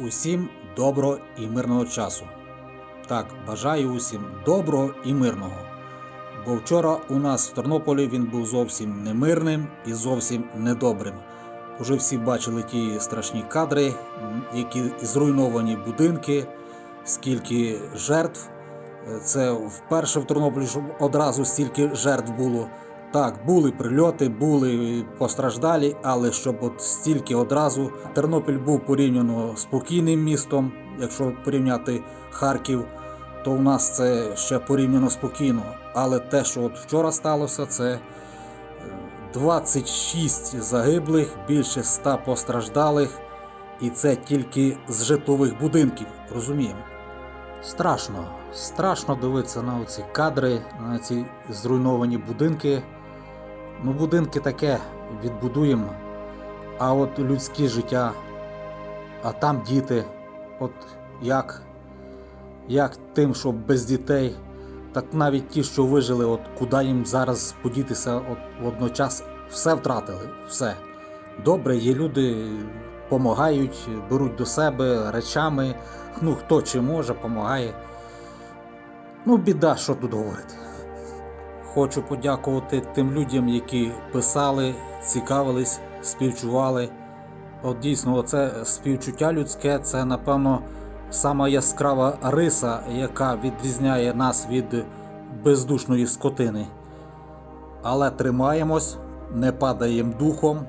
Усім доброго і мирного часу. Так, бажаю усім доброго і мирного. Бо вчора у нас в Тернополі він був зовсім немирним і зовсім недобрим. Уже всі бачили ті страшні кадри, які зруйновані будинки, скільки жертв. Це вперше в Тернополі, щоб одразу стільки жертв було. Так, були прильоти, були постраждалі, але щоб от стільки одразу. Тернопіль був порівняно спокійним містом. Якщо порівняти Харків, то у нас це ще порівняно спокійно. Але те, що от вчора сталося, це е, 26 загиблих, більше 100 постраждалих, і це тільки з житлових будинків. Розуміємо. Страшно, страшно дивитися на ці кадри, на ці зруйновані будинки. Ну, будинки таке відбудуємо. А от людське життя, а там діти, от як, як тим, що без дітей, так навіть ті, що вижили, от куди їм зараз подітися, от водночас все втратили, все. Добре, є люди, допомагають, беруть до себе речами, ну хто чи може, допомагає. Ну, біда, що тут говорити. Хочу подякувати тим людям, які писали, цікавились, співчували. От дійсно, це співчуття людське це, напевно, сама яскрава риса, яка відрізняє нас від бездушної скотини. Але тримаємось, не падаємо духом,